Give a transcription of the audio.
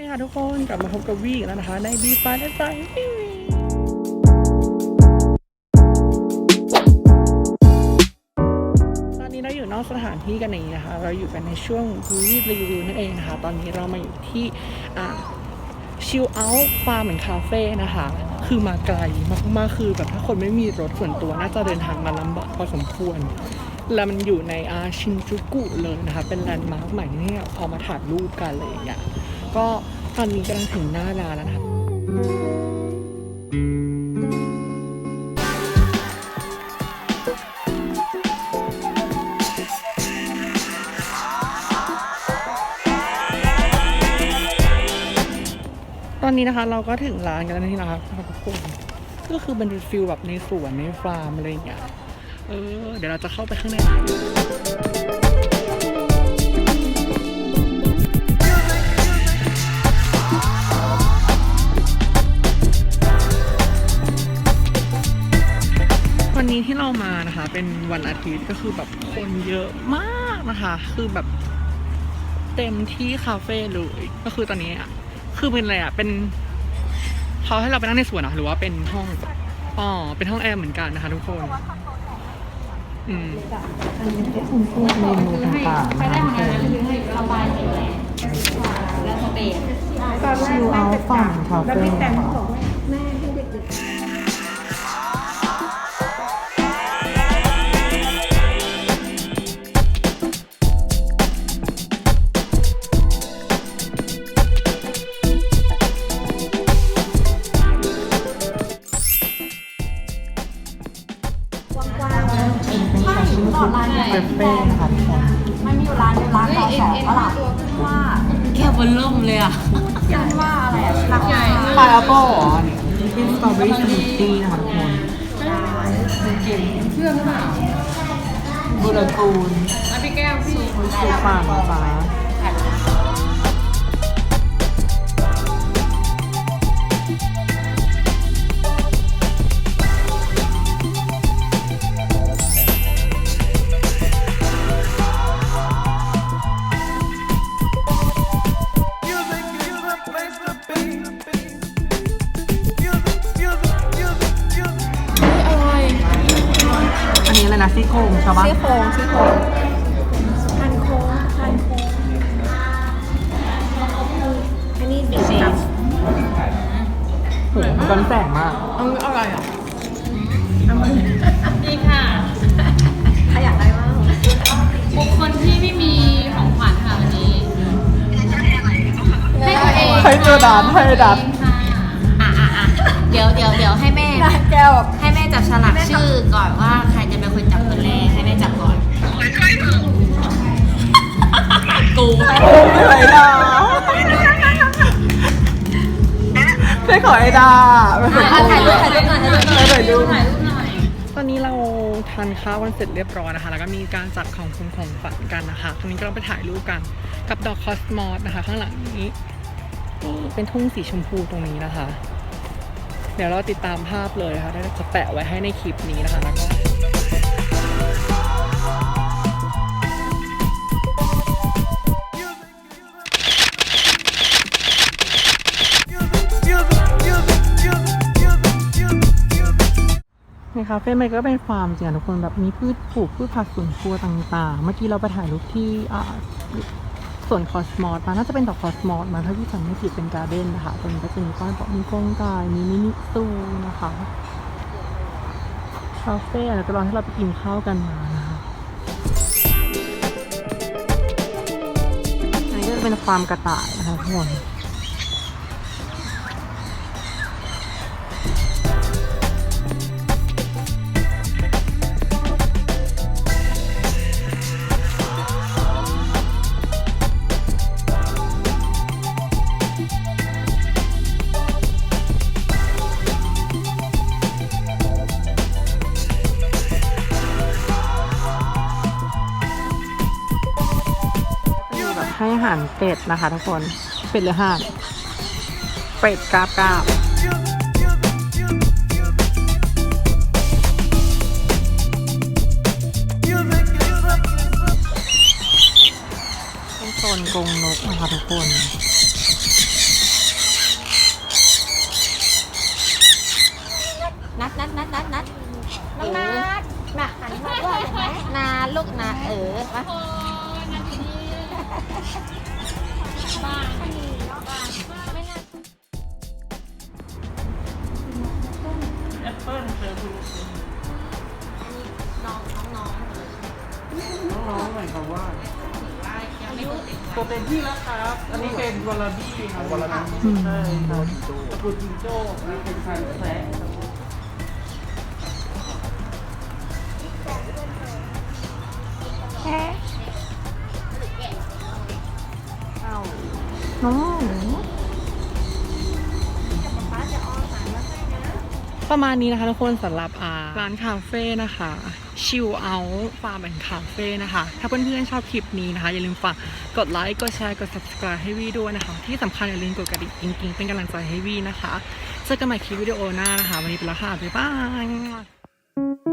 ดีค่ะทุกคนกลับมาพบกับวีกแล้วนะคะ ในบีฟ้าและใจตอนนี้เราอยู่นอกสถานที่กันองนี้นะคะ เราอยู่กันในช่วงวีรีวิวนั่นเองนะคะ ตอนนี้เรามาอยู่ที่ชิลเอาท์ฟาร์มเหมือนคาเฟ่นะคะ คือมาไกลมากๆคือแบบถ้าคนไม่มีรถส่วนตัวน่าจะเดินทางมาลำบากพอสมควรแล้วมันอยู่ในอาชินจูกุเลยนะคะ เป็นแลนด์มาร์คใหม่ที่เอมาถ่ายรูปกันอะไรอย่างเงี้ยก็ อนนี้กำลังถึงหน้าร้านแล้วนะคะตอนนี้นะคะเราก็ถึงร้านกันแล้วนี่นะคะทุกคนก็คือเป็นฟิลแบบในสวนในฟาร์มอะไรอย่างเงี้ยเออเดี๋ยวเราจะเข้าไปข้างในร้านวัน เป็นวันอาทิตย์ก็คือแบบคนเยอะมากนะคะ คือแบบเต็มที่คาเฟ่เลยก็คือตอนนี้อะคือเป็นอะไรอะเป็นเขาให้เราไปนั่งในสวนเหรอหรือว่าเป็นห้องอ๋อเป็นห้องแอร์เหมือนกันนะคะทุกคนอืมอันนี้เป็นพวกเมนูต่างๆไปได้ของเราแล้วคือให้ระบายสีแดงแล้วสเปรย์ชิลเอาฝั่งคาเฟ่ค่ะ ร้านต่อสองก็หลับว่าแค่บนล่มเลยอะชื่อว่าอะไรอะรักใหญ่พายแอปเปิลเหรอนี่เป็นสตรอเบอรี่สมูทตี้นะคะทุกคนเชื่อหรือเปล่าบูรากูนแล้วพี่แก้วพี่ สูฟังฟ้า นนี้อะไรนะซี่โครงใช่ปะซี่โครงซี่โครงพันโค้งพันโค้งอันนี้ดิบกับโหกันแสงมากเอาอะไรอะนี่ค่ะใครอยากได้บ้างบุคคลที่ไม่มีของขวัญค่ะวันนี้ให้ตัวเองให้เจอดันให้ดันค่ะอะอะอะเดี๋ยวเดี๋ยวเดี๋ยวให้แม่ร้านแก้วแบบให้แม่จับฉลากชื่อก่อนว่า ไม่ขอไอ้ดาไม่ขออะถ่ายรูปถ่ายรูปหน่อยถ่ายรูปหน่อยถ่ายรูปถ่ายรูปหน่อยตอนนี้เราทานข้าวกันเสร็จเรียบร้อยนะคะ แล้วก็มีการจัดของคุณของฝันกันนะคะตรงนี้ก็เราไปถ่ายรูปกันกับดอกคอสมอสนะคะ ข้างหลังนี้นี่เป็นทุ่งสีชมพูตรงนี้นะคะ เดี๋ยวเราติดตามภาพเลยนะคะได้จะแปะไว้ให้ในคลิปนี้นะคะแล้วก็ คาเฟ่มันก็เป็นฟาร์มจริงทุกคนแบบมีพืชปลูกพืชผักสวนครัวต่างๆ เมื่อกี้เราไปถ่ายรูปที่อ่าส่วนคอสมอสมาน่าจะเป็นดอกคอสมอสมาถ้าที่จำไม่ผิดเป็นการ์เด้นนะคะตรงนี้ก็จะมีป้ายบอกมีกงไก่มีมินิซูนะคะคาเฟ่แล้วก็รอให้เราไปกินข้าวกันมานะคะอันนี้ก็จะเป็นฟาร์มกระต่ายนะคะทุกคน ให้อาหารเป็ดนะคะทุกคน เป็ดหรือห่าน เป็ดกราบกราบเป็นโซนกรงนกนะคะทุกคนนัดนัดนัดนัดนัดนัดนัดน่ะหันมาด้วยเห็นไหมนาลูกนาเออมา แอปเปิ้ลเจอคุณน้องน้องน้องๆหน่อยครับว่ายังไม่ถึงตัวเต็มที่แล้วครับ อันนี้เป็นวอลลาบี้ครับวอลลาบี้ใช่ครับตระกูลจิงโจ้นะเป็นพันธุ์แคระ น้องประมาณนี้นะคะทุกคนสำหรับอาร้านคาเฟ่นะคะชิลเอาฟาร์มแอนด์คาเฟ่นะคะ ถ้าเพื่อนๆชอบคลิปนี้นะคะ อย่าลืมฝากกดไลค์กดแชร์กด subscribe ให้วีด้วยนะคะ ที่สำคัญอย่าลืมกดกระดิ่งกิ๊งๆ เป็นกำลังใจให้วีนะคะ เจอกันใหม่คลิปวิดีโอหน้านะคะ วันนี้ไปแล้วค่ะ บ๊ายบาย